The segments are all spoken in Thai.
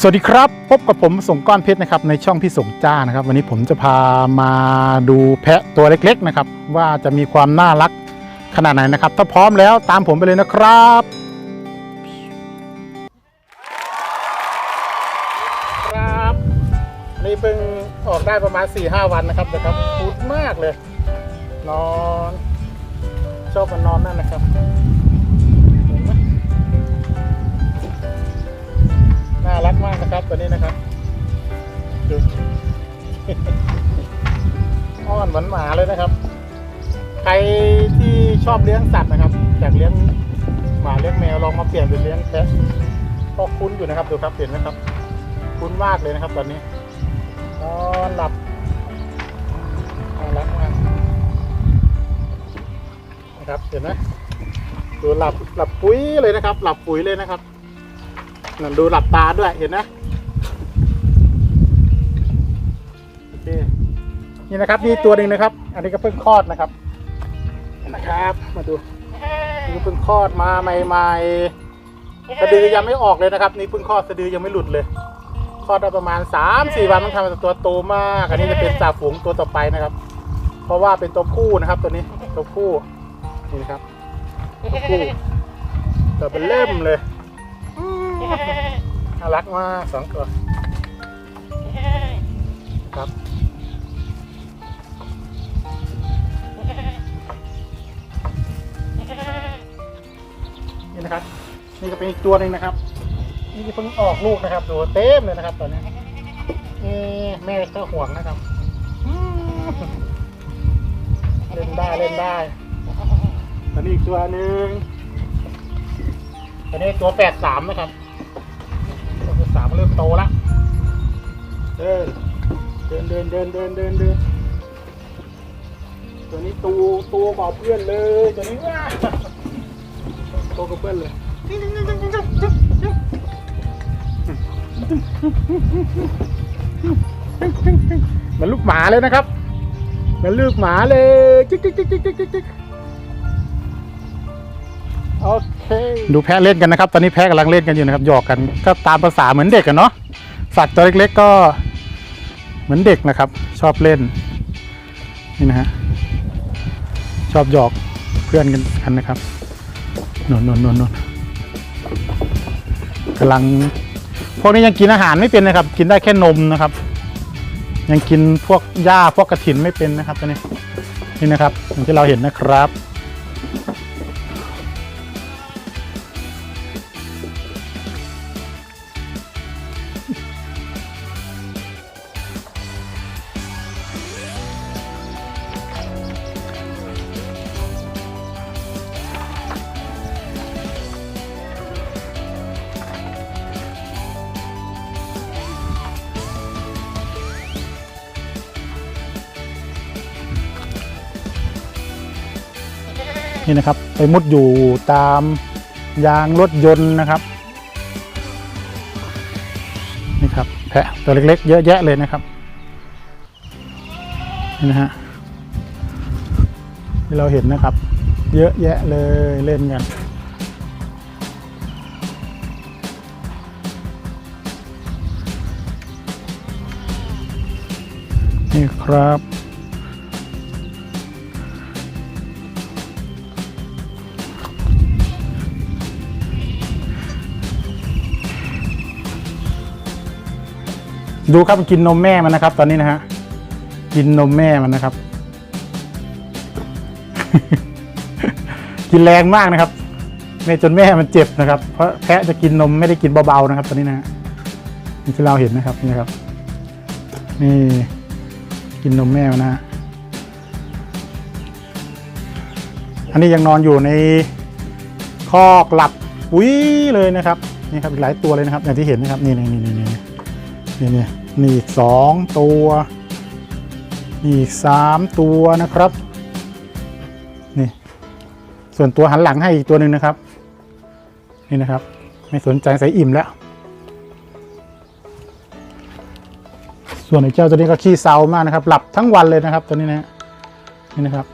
สวัสดีครับ พบกับผมส่งก้อนเพชรนะครับในช่องพี่ส่งจ้านะครับ วันนี้ผมจะพามาดูแพะตัวเล็กๆนะครับ ว่าจะมีความน่ารักขนาดไหนนะครับ ถ้าพร้อมแล้วตามผมไปเลยนะครับ ครับนี่เพิ่งออกได้ประมาณ4ี่ห้าวันนะครับนะครับพุดมากเลย นอน ชอบมันนอนนั่นนะครับ น่ารักมากนะครับตัวนี้นะครับดูอ้อนเหมือนหมาเลยนะครับ ใครที่ชอบเลี้ยงสัตว์นะครับอยากเลี้ยงหมาเลี้ยงแมวลองมาเปลี่ยนเป็นเลี้ยงแพะก็คุ้นอยู่นะครับดูครับเห็นไหมครับ คุ้นมากเลยนะครับ ตอนนี้นอนหลับน่ารักมากนะครับเห็นไหมดูหลับหลับปุ๋ยเลยนะครับ หลับปุ๋ยเลยนะครับ นั่นดูหลับตาด้วยเห็นไหมโอเคนี่นะครับนี่ตัวหนึ่งนะครับ อันนี้ก็เพิ่งคลอดนะครับเห็นนะครับ มาดูนี่เพิ่งคลอดมาใหม่ๆสะดือยังไม่ออกเลยนะครับ นี่เพิ่งคลอดสะดือยังไม่หลุดเลยคลอดได้ประมาณ3าสี่วันมันทำให้ตัวโตมาก อันนี้จะเป็นจ่าฝูงตัวต่อไปนะครับ เพราะว่าเป็นตัวผู้นะครับ ตัวนี้ตัวผู้นี่นะครับตัวผู้ตัวเป็นเล่มเลย น่ารักมากสองตัวครับนี่นะครับ นี่ก็เป็นอีกตัวหนึ่งนะครับ นี่เพิ่งออกลูกนะครับดูเต็มเลยนะครับตอนนี้แม่ก็ห่วงนะครับเล่นได้เล่นได้ตอนนี้อีกตัวหนึ่งตอนนี้ตัวแปดสามนะครับตัวแปดสามเริ่ม โตแล้วเดินเดินเดินเดินเดินเดินเดินตัวนี้ตูตัวกว่าเพื่อนเลยตัวนี้ว้าโตกับเพื่อนเลยเหมันลูกหมาเลยนะครับเหมันลูกหมาเลยจิ๊กจิ๊กจิ๊กจิ๊กจิ๊กโอเค ดูแพะเล่นกันนะครับ ตอนนี้แพะกำลังเล่นกันอยู่นะครับหยอกกันก็ตามภาษาเหมือนเด็กกันเนาะสัตว์ตัวเล็กๆก็เหมือนเด็กนะครับ ชอบเล่นนี่นะฮะชอบหยอกเพื่อนกันกันนะครับนนนนนนนกำลังพวกนี้ยังกินอาหารไม่เป็นนะครับ กินได้แค่นมนะครับ ยังกินพวกหญ้าพวกกระถินไม่เป็นนะครับตัวนี้นี่นะครับอย่างที่เราเห็นนะครับ นี่นะครับ ไปมุดอยู่ตามยางรถยนต์นะครับ นี่ครับแพะตัวเล็กๆ เยอะแยะเลยนะครับนี่นะฮะที่เราเห็นนะครับ เยอะแยะเลยเล่นกันนี่ครับ ดูครับกินนมแม่มันนะครับ ตอนนี้นะฮะกินนมแม่มันนะครับ กินแรงมากนะครับแม่จนแม่มันเจ็บนะครับ เพราะแพะจะกินนมไม่ได้กินเบาๆนะครับ ตอนนี้นะฮะนี่ที่เราเห็นนะครับนี่ครับ นี่กินนมแม่มันนะฮะอันนี้ยังนอนอยู่ในคอกหลับอุ้ยเลยนะครับนี่ครับอีกหลายตัวเลยนะครับอย่างที่เห็นนะครับนี่นี่นี่นี่ นี่นี่นี่อีกสองตัวนี่อีกสามตัวนะครับนี่ส่วนตัวหันหลังให้อีกตัวหนึ่งนะครับ นี่นะครับ ไม่สนใจใส่อิ่มแล้ว ส่วนไอ้เจ้าตัวนี้ก็ขี้เซามากนะครับ หลับทั้งวันเลยนะครับ ตัวนี้นะนี่นะครับ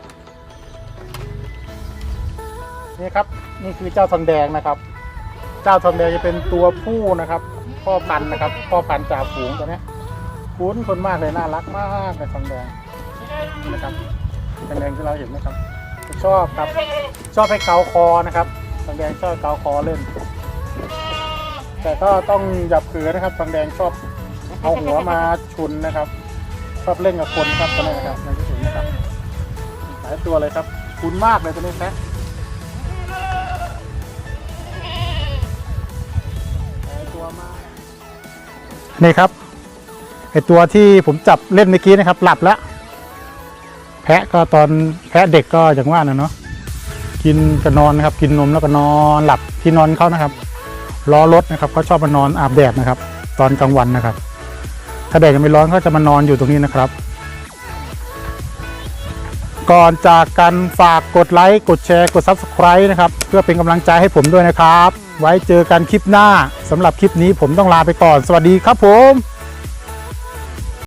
นี่ครับนี่คือเจ้าทองแดงนะครับ เจ้าทองแดงจะเป็นตัวผู้นะครับ พ่อพันธุ์นะครับ พ่อพันธุ์จ่าฝูงตัวเนี้ยคุ้นคนมากเลยน่ารักมากเลยทองแดงนะครับทองแดงที่เราเห็นนะครับ ชอบครับ ชอบให้เกาคอนะครับทองแดงชอบเกาคอเล่น แต่ก็ต้องอย่าเผือนะครับทองแดงชอบเอาหัวมาชุนนะครับ ชอบเล่นกับคนครับตัวนี้นะครับในที่สุดนะครับหลายตัวเลยครับคุ้นมากเลยตัวนี้แท้ ตัวมากนี่ครับไอตัวที่ผมจับเล่นเมื่อกี้นะครับ หลับแล้ว แพะก็ตอนแพะเด็กก็อย่างว่านะเนาะกินก็นอนนะครับ กินนมแล้วก็นอนหลับที่นอนเขานะครับล้อรถนะครับเขาชอบมานอนอาบแดดนะครับ ตอนกลางวันนะครับ ถ้าแดดยังไม่ร้อนเขาจะมานอนอยู่ตรงนี้นะครับ ก่อนจากกันฝากกดไลค์กดแชร์กด Subscribe นะครับ เพื่อเป็นกำลังใจให้ผมด้วยนะครับ ไว้เจอกันคลิปหน้าสำหรับคลิปนี้ผมต้องลาไปก่อน สวัสดีครับผม